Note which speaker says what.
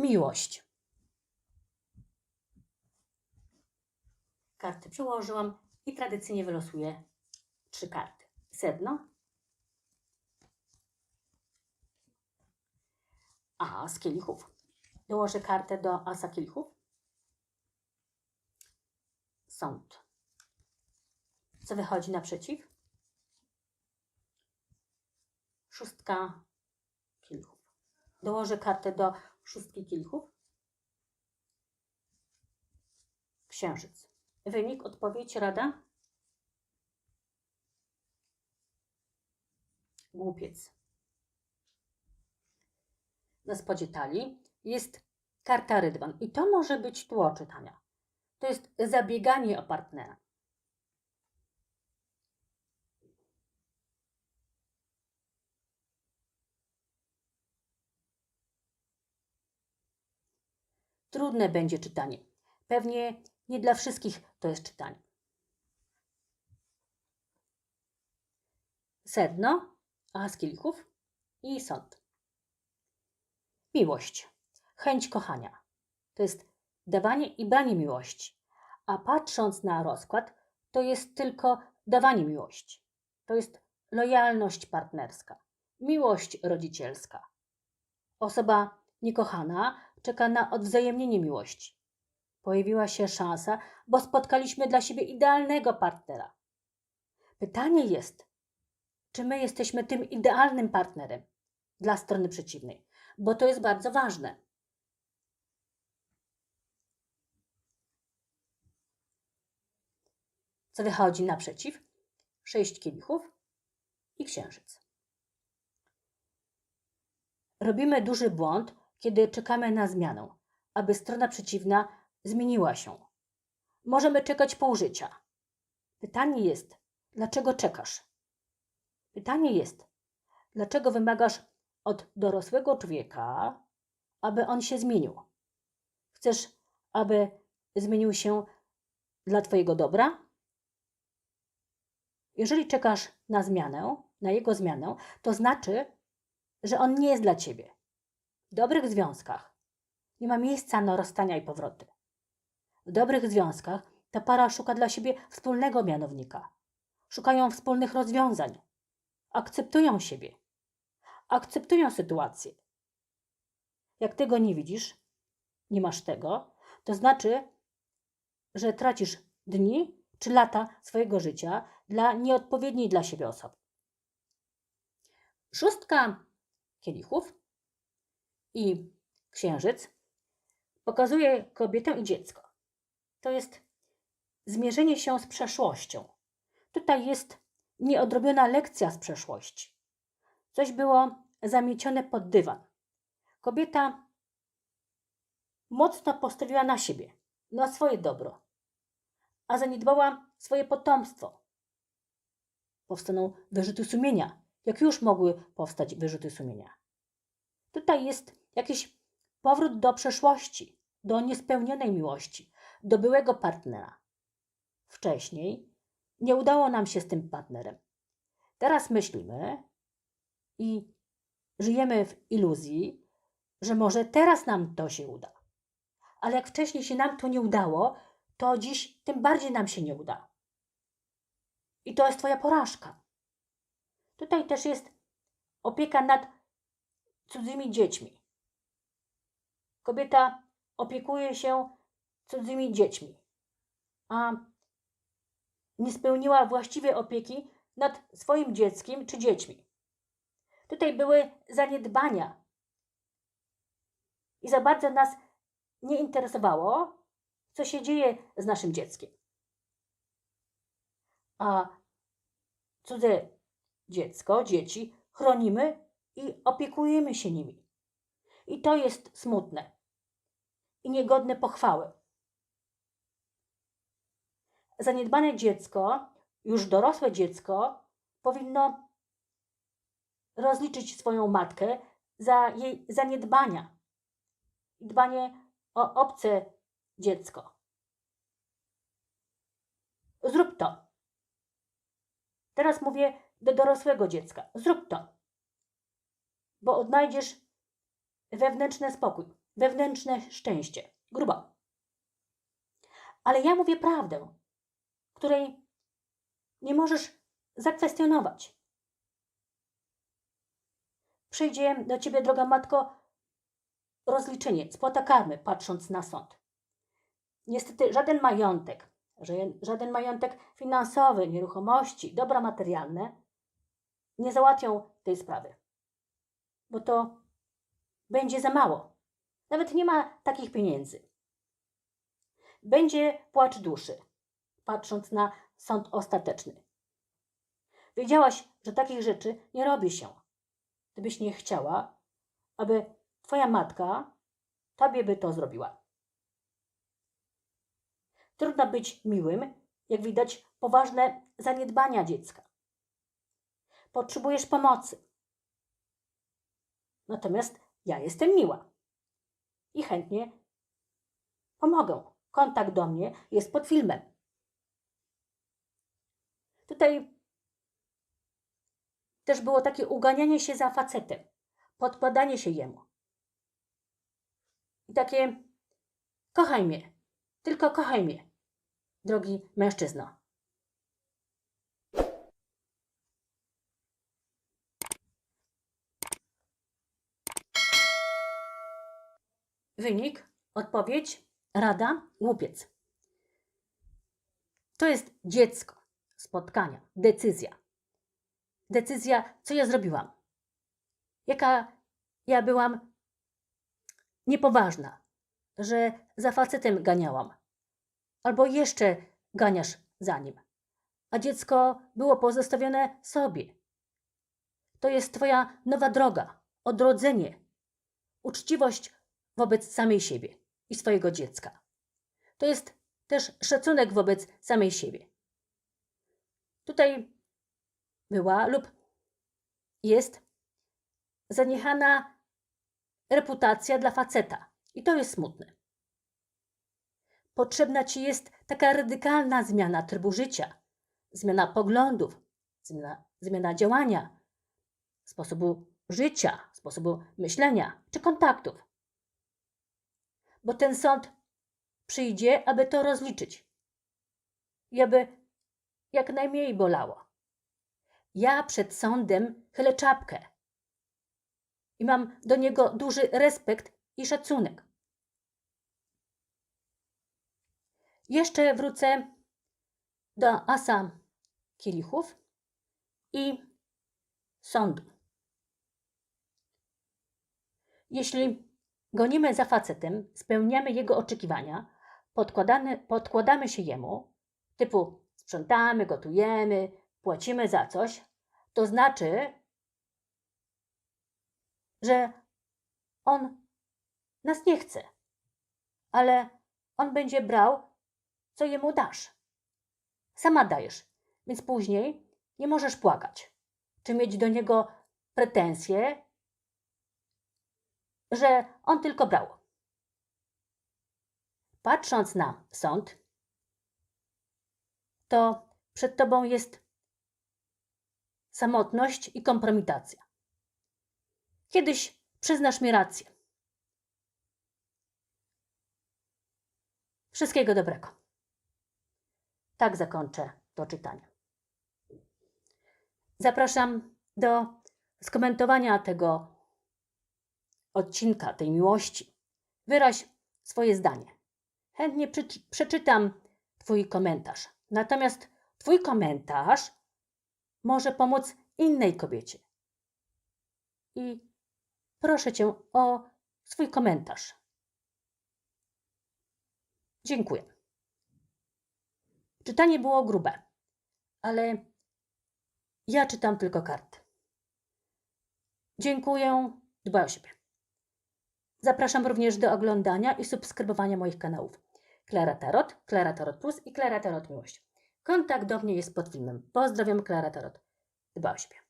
Speaker 1: miłość. Karty przełożyłam i tradycyjnie wylosuję trzy karty. Sedno, a z kielichów. Dołożę kartę do asa kielichów. Sąd. Co wychodzi naprzeciw? Szóstka kielichów. Dołożę kartę do szóstki kielichów. Księżyc. Wynik, odpowiedź, rada? Głupiec. Na spodzie talii jest karta rydwan i to może być tło czytania. To jest zabieganie o partnera. Trudne będzie czytanie. Pewnie nie dla wszystkich to jest czytanie. Sedno, a z kielichów i sąd. Miłość, chęć kochania. To jest dawanie i branie miłości. A patrząc na rozkład, to jest tylko dawanie miłości. To jest lojalność partnerska, miłość rodzicielska. Osoba niekochana czeka na odwzajemnienie miłości. Pojawiła się szansa, bo spotkaliśmy dla siebie idealnego partnera. Pytanie jest, czy my jesteśmy tym idealnym partnerem dla strony przeciwnej, bo to jest bardzo ważne. Co wychodzi naprzeciw? Sześć kielichów i księżyc. Robimy duży błąd, kiedy czekamy na zmianę, aby strona przeciwna zmieniła się. Możemy czekać pół życia. Pytanie jest, dlaczego czekasz? Pytanie jest, dlaczego wymagasz od dorosłego człowieka, aby on się zmienił? Chcesz, aby zmienił się dla Twojego dobra? Jeżeli czekasz na zmianę, na jego zmianę, to znaczy, że on nie jest dla Ciebie. Dobrych związkach nie ma miejsca na rozstania i powroty. W dobrych związkach ta para szuka dla siebie wspólnego mianownika. Szukają wspólnych rozwiązań. Akceptują siebie. Akceptują sytuację. Jak tego nie widzisz, nie masz tego, to znaczy, że tracisz dni czy lata swojego życia dla nieodpowiedniej dla siebie osoby. Szóstka kielichów i księżyc pokazuje kobietę i dziecko. To jest zmierzenie się z przeszłością. Tutaj jest nieodrobiona lekcja z przeszłości. Coś było zamiecione pod dywan. Kobieta mocno postawiła na siebie, na swoje dobro, a zaniedbała swoje potomstwo. Powstaną wyrzuty sumienia, jak już mogły powstać wyrzuty sumienia. Tutaj jest jakiś powrót do przeszłości, do niespełnionej miłości, do byłego partnera. Wcześniej nie udało nam się z tym partnerem. Teraz myślimy i żyjemy w iluzji, że może teraz nam to się uda. Ale jak wcześniej się nam to nie udało, to dziś tym bardziej nam się nie uda. I to jest Twoja porażka. Tutaj też jest opieka nad cudzymi dziećmi. Kobieta opiekuje się cudzymi dziećmi, a nie spełniła właściwej opieki nad swoim dzieckiem czy dziećmi. Tutaj były zaniedbania. I za bardzo nas nie interesowało, co się dzieje z naszym dzieckiem. A cudze dziecko, dzieci chronimy i opiekujemy się nimi. I to jest smutne i niegodne pochwały. Zaniedbane dziecko, już dorosłe dziecko, powinno rozliczyć swoją matkę za jej zaniedbania i dbanie o obce dziecko. Zrób to. Teraz mówię do dorosłego dziecka. Zrób to, bo odnajdziesz wewnętrzny spokój, wewnętrzne szczęście. Grubo. Ale ja mówię prawdę, której nie możesz zakwestionować. Przyjdzie do ciebie, droga matko, rozliczenie, spłata karmy, patrząc na sąd. Niestety żaden majątek, żaden majątek finansowy, nieruchomości, dobra materialne nie załatwią tej sprawy, bo to będzie za mało. Nawet nie ma takich pieniędzy. Będzie płacz duszy, patrząc na sąd ostateczny. Wiedziałaś, że takich rzeczy nie robi się. Gdybyś nie chciała, aby twoja matka tobie by to zrobiła. Trudno być miłym, jak widać poważne zaniedbania dziecka. Potrzebujesz pomocy. Natomiast ja jestem miła i chętnie pomogę. Kontakt do mnie jest pod filmem. Tutaj też było takie uganianie się za facetem, podkładanie się jemu. I takie kochaj mnie, tylko kochaj mnie, drogi mężczyzno. Wynik, odpowiedź, rada, łupiec. To jest dziecko spotkania, decyzja. Decyzja, co ja zrobiłam. Jaka ja byłam niepoważna, że za facetem ganiałam. Albo jeszcze ganiasz za nim. A dziecko było pozostawione sobie. To jest Twoja nowa droga, odrodzenie, uczciwość wobec samej siebie i swojego dziecka. To jest też szacunek wobec samej siebie. Tutaj była lub jest zaniechana reputacja dla faceta. I to jest smutne. Potrzebna ci jest taka radykalna zmiana trybu życia, zmiana poglądów, zmiana, zmiana działania, sposobu życia, sposobu myślenia czy kontaktów. Bo ten sąd przyjdzie, aby to rozliczyć i aby jak najmniej bolało. Ja przed sądem chylę czapkę i mam do niego duży respekt i szacunek. Jeszcze wrócę do asa kielichów i sądu. Jeśli gonimy za facetem, spełniamy jego oczekiwania, podkładamy, się jemu, typu sprzątamy, gotujemy, płacimy za coś, to znaczy, że on nas nie chce, ale on będzie brał, co jemu dasz. Sama dajesz, więc później nie możesz płakać, czy mieć do niego pretensje, że on tylko brał. Patrząc na sąd, to przed tobą jest samotność i kompromitacja. Kiedyś przyznasz mi rację. Wszystkiego dobrego. Tak zakończę to czytanie. Zapraszam do skomentowania tego odcinka, tej miłości. Wyraź swoje zdanie. Chętnie przeczy- przeczytam Twój komentarz. Natomiast Twój komentarz może pomóc innej kobiecie. I proszę Cię o swój komentarz. Dziękuję. Czytanie było grube, ale ja czytam tylko karty. Dziękuję, dbaj o siebie. Zapraszam również do oglądania i subskrybowania moich kanałów. Klara Tarot, Klara Tarot Plus i Klara Tarot Miłość. Kontakt do mnie jest pod filmem. Pozdrawiam, Klara Tarot. Dbaj o siebie.